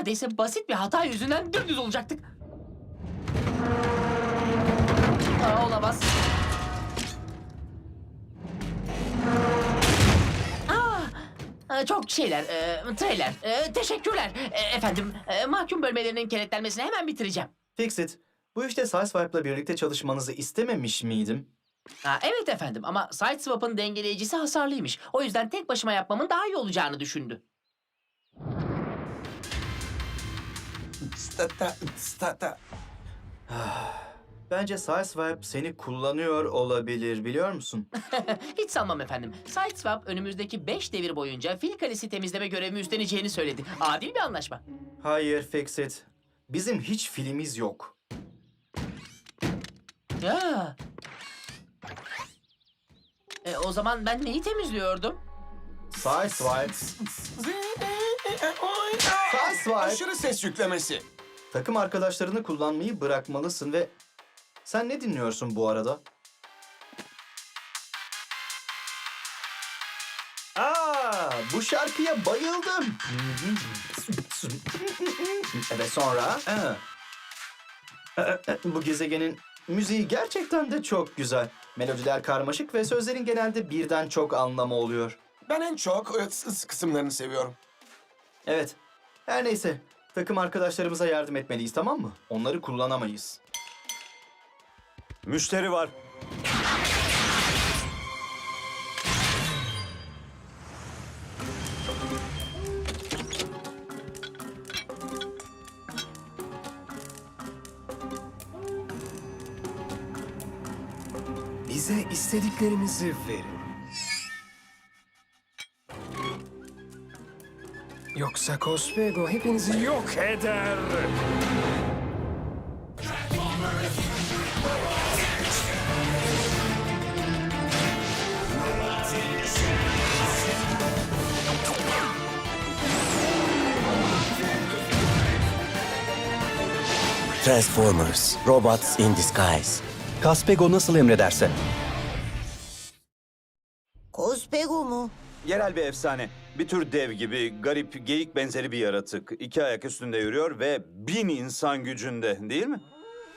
Neredeyse basit bir hata yüzünden dümdüz olacaktık. Aa, olamaz. Aa, çok şeyler, e, trailer. E, teşekkürler. E, efendim, e, mahkum bölmelerinin kenetlenmesini hemen bitireceğim. Fixit, bu işte Sideswipe'la birlikte çalışmanızı istememiş miydim? Ha, evet efendim ama Sideswap'ın dengeleyicisi hasarlıymış. O yüzden tek başıma yapmamın daha iyi olacağını düşündü. Bence Sideswipe seni kullanıyor olabilir biliyor musun? Hiç sanmam efendim. Sideswap önümüzdeki 5 devir boyunca fil kalesi temizleme görevimi üstleneceğini söyledi. Adil bir anlaşma. Hayır Fixit. Bizim hiç filimiz yok. Ya. E, o zaman ben neyi temizliyordum? Sideswipe. Sideswipe. Aşırı ses yüklemesi. Takım arkadaşlarını kullanmayı bırakmalısın ve... Sen ne dinliyorsun bu arada? Aa, bu şarkıya bayıldım. Ve sonra... Bu gezegenin müziği gerçekten de çok güzel. Melodiler karmaşık ve sözlerin genelde birden çok anlamı oluyor. Ben en çok e, ıs kısımlarını seviyorum. Evet. Her neyse. Takım arkadaşlarımıza yardım etmeliyiz tamam mı? Onları kullanamayız. Müşteri var. Bize istediklerinizi verin. Yoksa Kospego hepinizi yok eder. Transformers, Robots in Disguise. Kaspego nasıl emrederse. Kospego mu? Yerel bir efsane. Bir tür dev gibi, garip, geyik benzeri bir yaratık. İki ayak üstünde yürüyor ve bin insan gücünde değil mi?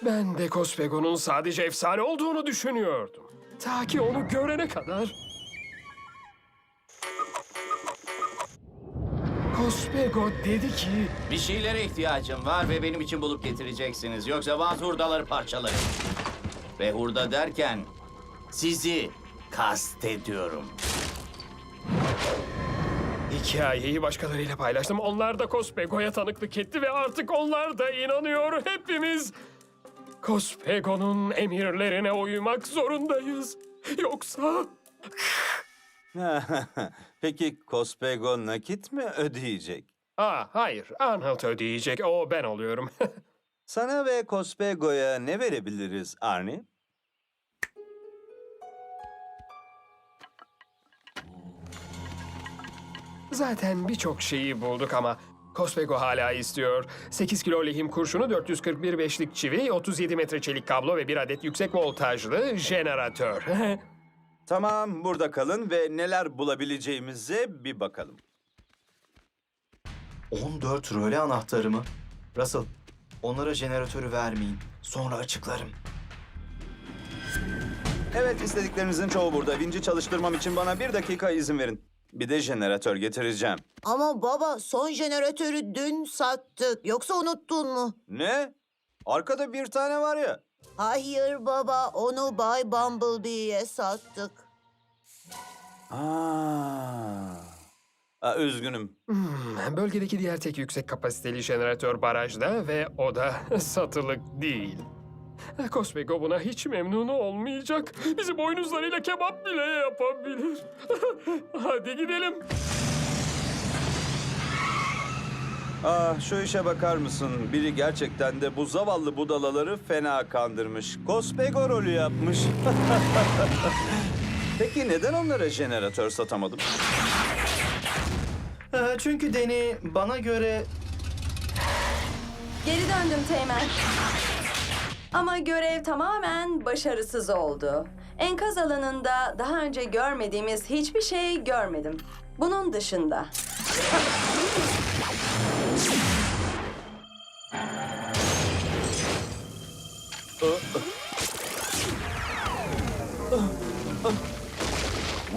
Ben de Kospego'nun sadece efsane olduğunu düşünüyordum. Ta ki onu görene kadar. Kospego dedi ki Bir şeylere ihtiyacım var ve benim için bulup getireceksiniz. Yoksa bazı hurdaları parçalarım. Ve hurda derken sizi kastediyorum. Hikayeyi başkalarıyla paylaştım. Onlar da Kospego'ya tanıklık etti ve artık onlar da inanıyor. Hepimiz Kospego'nun emirlerine uymak zorundayız. Yoksa Peki Kospego nakit mi ödeyecek? Aa, hayır. Arnold ödeyecek. O ben oluyorum. Sana ve Kospego'ya ne verebiliriz Arnie? Zaten birçok şeyi bulduk ama Kospego hala istiyor. 8 kilo lehim kurşunu, 441 beşlik çivi, 37 metre çelik kablo ve bir adet yüksek voltajlı jeneratör. Tamam, burada kalın ve neler bulabileceğimize bir bakalım. 14 röle anahtarı mı? Russell, onlara jeneratörü vermeyin. Sonra açıklarım. Evet, istediklerinizin çoğu burada. Vinci çalıştırmam için bana bir dakika izin verin. Bir de jeneratör getireceğim. Ama baba son jeneratörü dün sattık. Yoksa unuttun mu? Ne? Arkada bir tane var ya. Hayır baba onu Bay Bumblebee'ye sattık. Aa. Aa, üzgünüm. Hmm, Bölgedeki diğer tek yüksek kapasiteli jeneratör barajda ve o da satılık değil. Kospego buna hiç memnun olmayacak. Bizi boynuzlarıyla kebap bile yapabilir. Hadi gidelim. Ah şu işe bakar mısın? Biri gerçekten de bu zavallı budalaları fena kandırmış. Kospego rolü yapmış. Peki neden onlara jeneratör satamadım? Ee, çünkü Deni bana göre Geri döndüm Teğmen. Ama görev tamamen başarısız oldu. Enkaz alanında daha önce görmediğimiz hiçbir şey görmedim. Bunun dışında.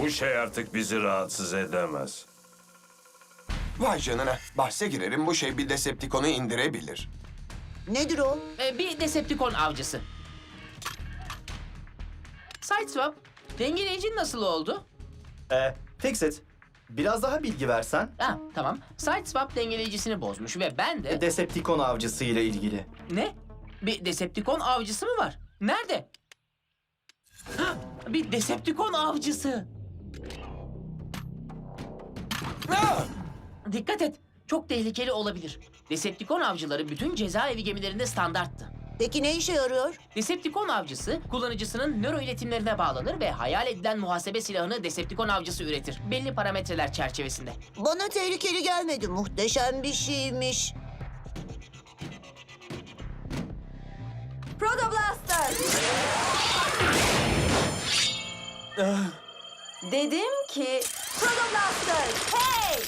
Bu şey artık bizi rahatsız edemez. Vay canına. Bahse girerim bu şey bir Decepticon'u indirebilir. Nedir o? E, bir Decepticon avcısı. Sideswap, dengeleyicin nasıl oldu? Ee, Fixit, biraz daha bilgi versen. Ha, tamam. Sideswap dengeleyicisini bozmuş ve ben de... Decepticon avcısı ile ilgili. ne? Bir Decepticon avcısı mı var? Nerede? Hah, bir Decepticon avcısı. Ah! Dikkat et. Çok tehlikeli olabilir. Decepticon avcıları bütün cezaevi gemilerinde standarttı. Peki ne işe yarıyor? Decepticon avcısı kullanıcısının nöro iletimlerine bağlanır ve hayal edilen muhasebe silahını Decepticon avcısı üretir. Belli parametreler çerçevesinde. Bana tehlikeli gelmedi. Muhteşem bir şeymiş. Proto Blaster! Dedim ki Proto Blaster! Hey!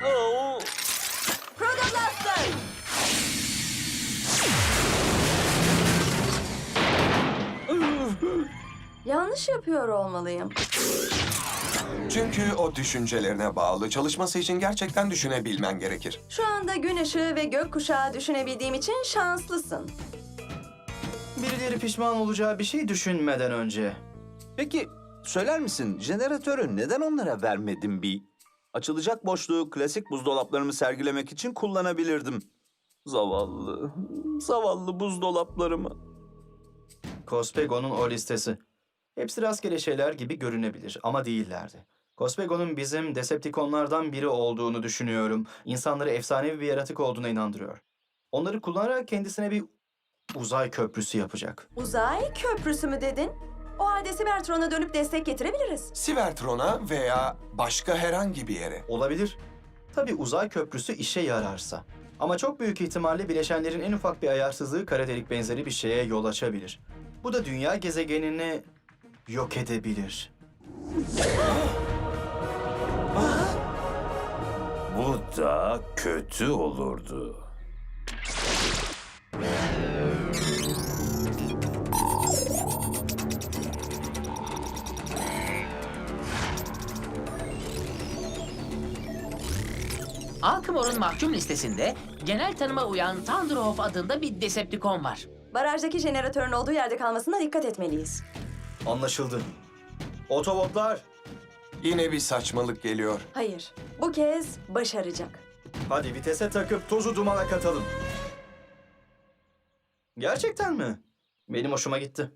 Proto Blaster! Yanlış yapıyor olmalıyım. Çünkü o düşüncelerine bağlı. Çalışması için gerçekten düşünebilmen gerekir. Şu anda gün ışığı ve gökkuşağı düşünebildiğim için şanslısın. Birileri pişman olacağı bir şey düşünmeden önce. Peki söyler misin jeneratörü neden onlara vermedim bir? Açılacak boşluğu klasik buzdolaplarımı sergilemek için kullanabilirdim. Zavallı, zavallı buzdolaplarımı. Cospego'nun o listesi. Hepsi rastgele şeyler gibi görünebilir ama değillerdi. Cospego'nun bizim Decepticonlardan biri olduğunu düşünüyorum. İnsanları efsanevi bir yaratık olduğuna inandırıyor. Onları kullanarak kendisine bir uzay köprüsü yapacak. Uzay köprüsü mü dedin? O halde Cybertron'a dönüp destek getirebiliriz. Sivertron'a veya başka herhangi bir yere. Olabilir. Tabii uzay köprüsü işe yararsa. Ama çok büyük ihtimalle bileşenlerin en ufak bir ayarsızlığı kara delik benzeri bir şeye yol açabilir. Bu da dünya gezegenini yok edebilir. Bu da kötü olurdu. Alkmor'un mahkum listesinde genel tanıma uyan Thunderhawk adında bir Decepticon var. Barajdaki jeneratörün olduğu yerde kalmasına dikkat etmeliyiz. Anlaşıldı. Otobotlar, Yine bir saçmalık geliyor. Hayır, bu kez başaracak. hadi vitese takıp tozu dumana katalım. Gerçekten mi? Benim hoşuma gitti.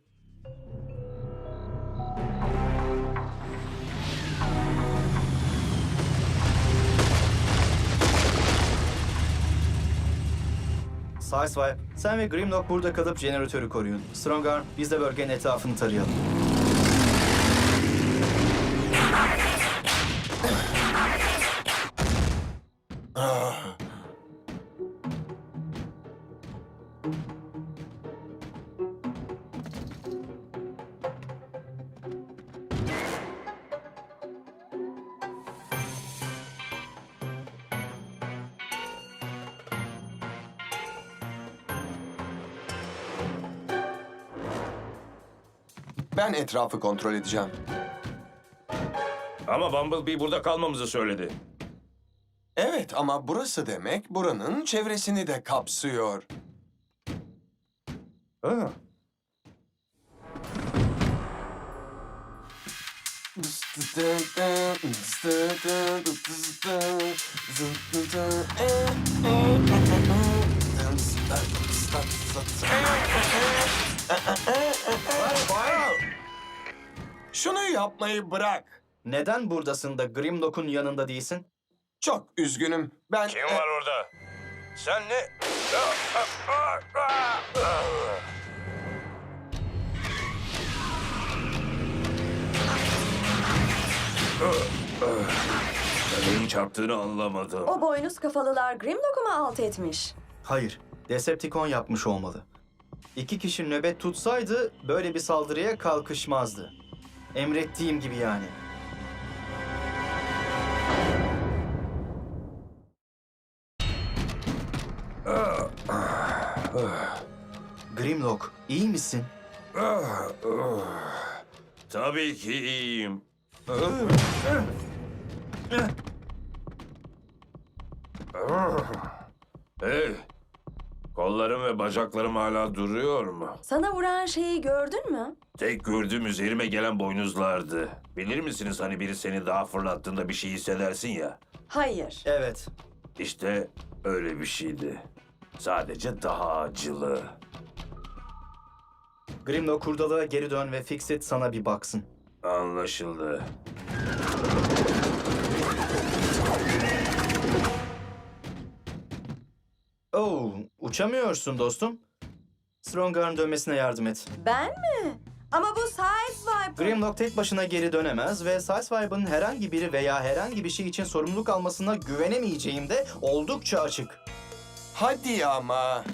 Sideswipe, sen ve Grimlock burada kalıp jeneratörü koruyun. Strongarm, biz de bölgenin etrafını tarayalım. Ben etrafı kontrol edeceğim. Ama Bumblebee burada kalmamızı söyledi. Evet ama burası demek buranın çevresini de kapsıyor. Ha. Şunu yapmayı bırak. Neden buradasın da Grimlock'un yanında değilsin? Çok üzgünüm. Ben... Kim var orada? Sen ne? Neyin çarptığını anlamadım. O boynuz kafalılar Grimlock'u mu alt etmiş? Hayır, Decepticon yapmış olmalı. İki kişi nöbet tutsaydı böyle bir saldırıya kalkışmazdı. Emrettiğim gibi yani. Grimlock, iyi misin? Tabii ki iyiyim. Hey, kollarım ve bacaklarım hala duruyor mu? Sana vuran şeyi gördün mü? Tek gördüğüm üzerime gelen boynuzlardı. Bilir misiniz hani biri seni daha fırlattığında bir şey hissedersin ya? Hayır. Evet. İşte öyle bir şeydi. Sadece daha acılı. Grimlock kurdalığa geri dön ve Fixit sana bir baksın. Anlaşıldı. Oo, uçamıyorsun dostum. Strongar'ın dönmesine yardım et. Ben mi? Ama bu Sideswiper. Grimlock tek başına geri dönemez ve Sideswipe'ın herhangi biri veya herhangi bir şey için sorumluluk almasına güvenemeyeceğim de oldukça açık. Hadi ama.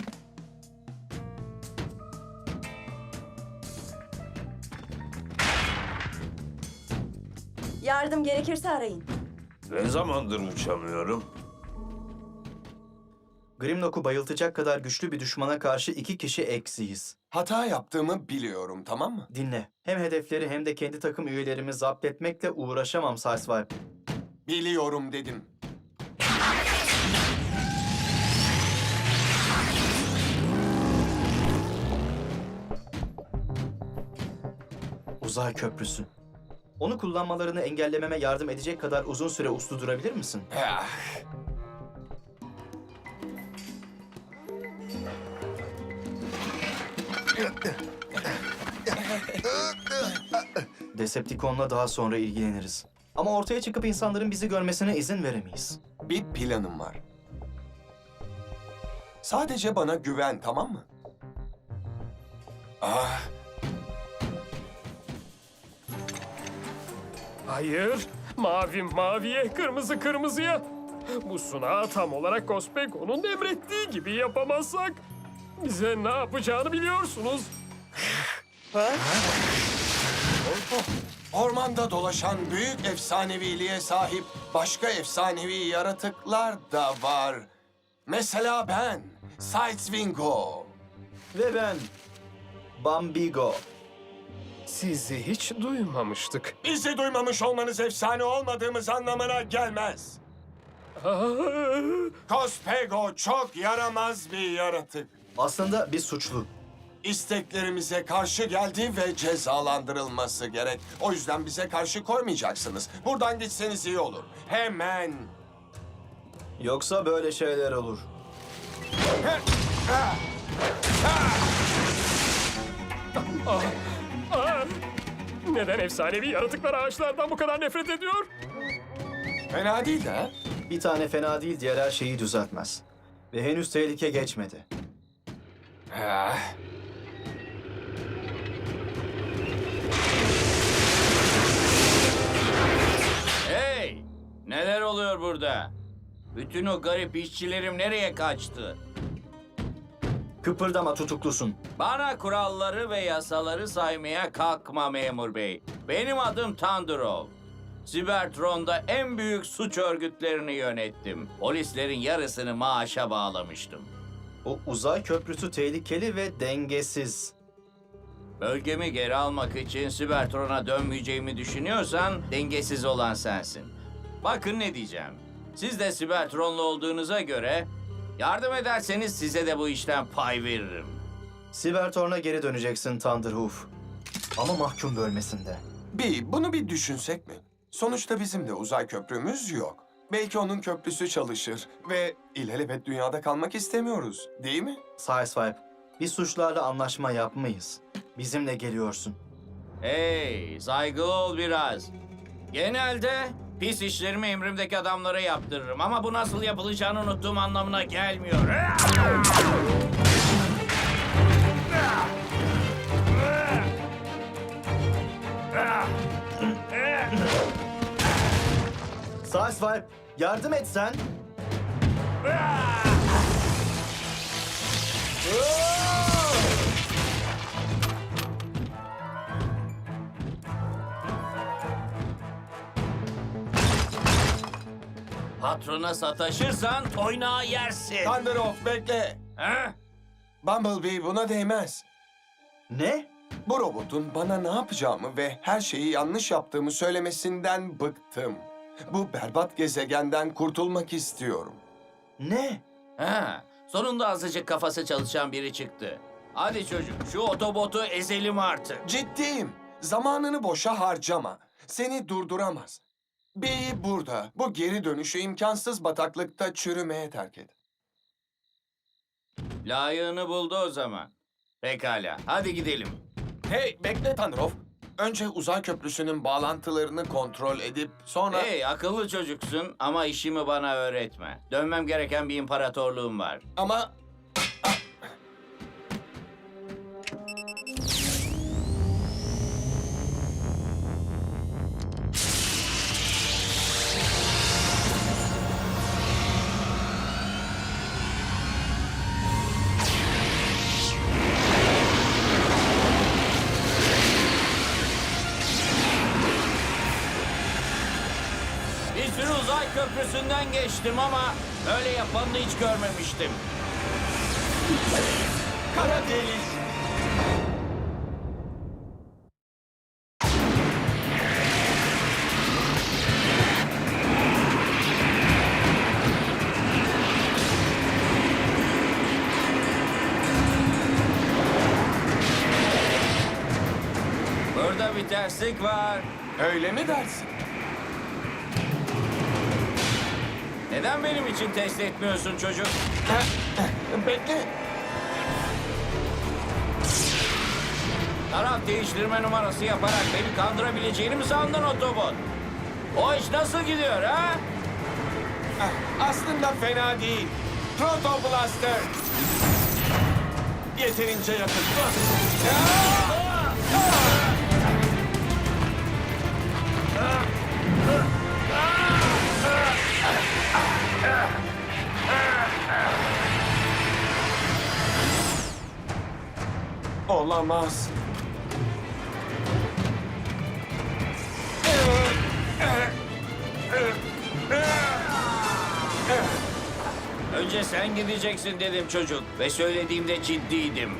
Yardım gerekirse arayın. Ne zamandır uçamıyorum? Grimlock'u bayıltacak kadar güçlü bir düşmana karşı iki kişi eksiyiz. Hata yaptığımı biliyorum tamam mı? Dinle. Hem hedefleri hem de kendi takım üyelerimi zapt etmekle uğraşamam Sideswipe. Biliyorum dedim. Uzay köprüsü. Onu kullanmalarını engellememe yardım edecek kadar uzun süre uslu durabilir misin? Ah, Decepticon'la daha sonra ilgileniriz. Ama ortaya çıkıp insanların bizi görmesine izin veremeyiz. Bir planım var. Sadece bana güven tamam mı? Ah, Hayır. Mavi maviye, kırmızı kırmızıya. Bu sunağı tam olarak Kospeko'nun emrettiği gibi yapamazsak bize ne yapacağını biliyorsunuz. ormanda dolaşan büyük efsaneviliğe sahip başka efsanevi yaratıklar da var. Mesela ben, Sideswingo. Ve ben... Bambigo. Sizi hiç duymamıştık. Bizi duymamış olmanız efsane olmadığımız anlamına gelmez. Kospego çok yaramaz bir yaratık. Aslında bir suçlu. İsteklerimize karşı geldi ve cezalandırılması gerek. O yüzden bize karşı koymayacaksınız. Buradan gitseniz iyi olur. Hemen. Yoksa böyle şeyler olur. Aa, neden efsanevi yaratıklar ağaçlardan bu kadar nefret ediyor? Fena değil de. ha? Bir tane fena değil diğer her şeyi düzeltmez. Ve henüz tehlike geçmedi. Ah. Hey! Neler oluyor burada? Bütün o garip işçilerim nereye kaçtı? Kıpırdama tutuklusun. Bana kuralları ve yasaları saymaya kalkma memur bey. Benim adım Tandurov. Cybertron'da en büyük suç örgütlerini yönettim. Polislerin yarısını maaşa bağlamıştım. O uzay köprüsü tehlikeli ve dengesiz. Bölgemi geri almak için Cybertron'a dönmeyeceğimi düşünüyorsan dengesiz olan sensin. Bakın ne diyeceğim. Siz de Cybertron'lu olduğunuza göre yardım ederseniz size de bu işten pay veririm. Sibertorn'a geri döneceksin Thunderhoof. Ama mahkum bölmesinde. Bir, bunu bir düşünsek mi? Sonuçta bizim de uzay köprümüz yok. Belki onun köprüsü çalışır ve ilelebet dünyada kalmak istemiyoruz, değil mi? Sideswipe, biz suçlarla anlaşma yapmayız. Bizimle geliyorsun. Hey, saygılı ol biraz. Genelde pis işlerimi emrimdeki adamlara yaptırırım ama bu nasıl yapılacağını unuttuğum anlamına gelmiyor. Sideswipe, yardım et sen. Patrona sataşırsan toynağı yersin. Thunderov bekle. Ha? Bumblebee buna değmez. Ne? Bu robotun bana ne yapacağımı ve her şeyi yanlış yaptığımı söylemesinden bıktım. Bu berbat gezegenden kurtulmak istiyorum. Ne? Ha, sonunda azıcık kafası çalışan biri çıktı. Hadi çocuk, şu otobotu ezelim artık. Ciddiyim. Zamanını boşa harcama. Seni durduramaz. B'yi burada, bu geri dönüşü imkansız bataklıkta çürümeye terk et. Layığını buldu o zaman. Pekala, hadi gidelim. Hey, bekle Tanrov. Önce uzay köprüsünün bağlantılarını kontrol edip sonra... Hey, akıllı çocuksun ama işimi bana öğretme. Dönmem gereken bir imparatorluğum var. Ama Bir uzay köprüsünden geçtim ama böyle yapanını hiç görmemiştim. kara delik. Burada bir terslik var. Öyle mi dersin? Neden benim için test etmiyorsun çocuk? Bekle. Taraf değiştirme numarası yaparak beni kandırabileceğini mi sandın Otobot? O iş nasıl gidiyor ha? Ah, Aslında fena değil. Proto Blaster. Yeterince yakın. Olamaz. Önce sen gideceksin dedim çocuk ve söylediğimde ciddiydim.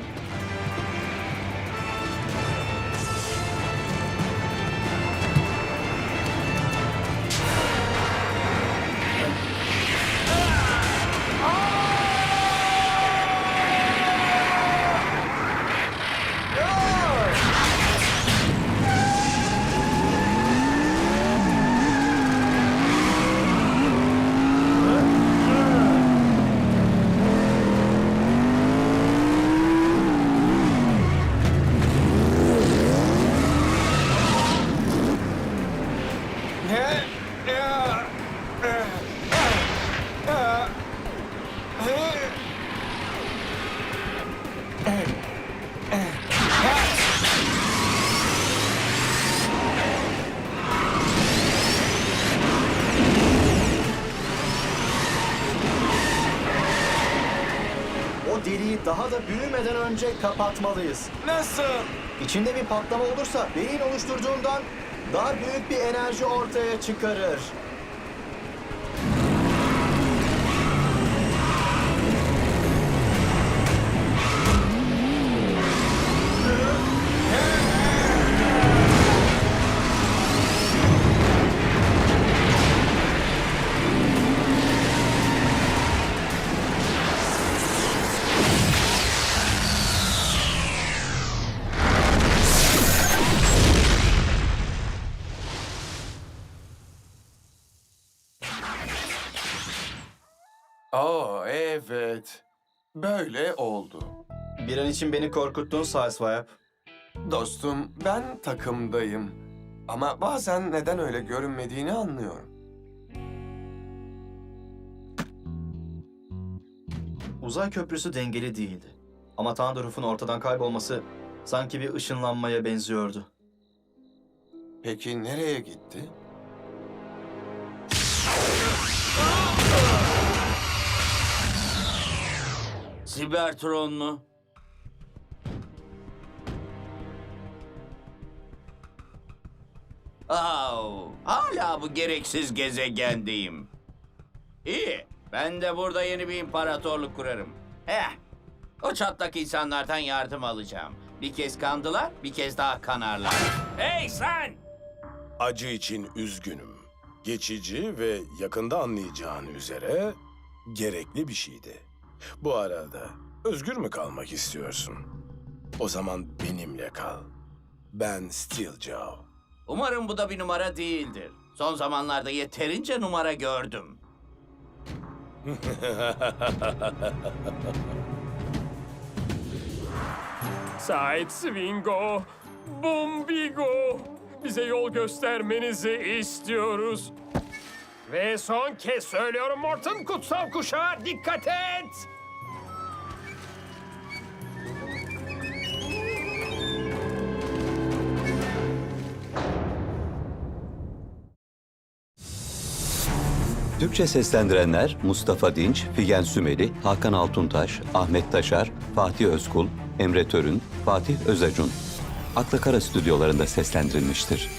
Da büyümeden önce kapatmalıyız. Nasıl? İçinde bir patlama olursa deliğin oluşturduğundan daha büyük bir enerji ortaya çıkarır. Böyle oldu. Bir an için beni korkuttun Sideswipe. Dostum ben takımdayım. Ama bazen neden öyle görünmediğini anlıyorum. Uzay köprüsü dengeli değildi. Ama Tandoruf'un ortadan kaybolması sanki bir ışınlanmaya benziyordu. Peki nereye gitti? Sibertron mu? Au, hala bu gereksiz gezegendeyim. İyi, ben de burada yeni bir imparatorluk kurarım. Heh, O çatlak insanlardan yardım alacağım. Bir kez kandılar, bir kez daha kanarlar. Hey sen! Acı için üzgünüm. Geçici ve yakında anlayacağın üzere gerekli bir şeydi. Bu arada özgür mü kalmak istiyorsun? O zaman benimle kal. Ben Steeljaw. Umarım bu da bir numara değildir. Son zamanlarda yeterince numara gördüm. Side Swingo, Bumbigo. Bize yol göstermenizi istiyoruz. Ve son kez söylüyorum Morton kutsal kuşağı dikkat et. Türkçe seslendirenler Mustafa Dinç, Figen Sümeli, Hakan Altuntaş, Ahmet Taşar, Fatih Özkul, Emre Törün, Fatih Özacun. Akla Kara stüdyolarında seslendirilmiştir.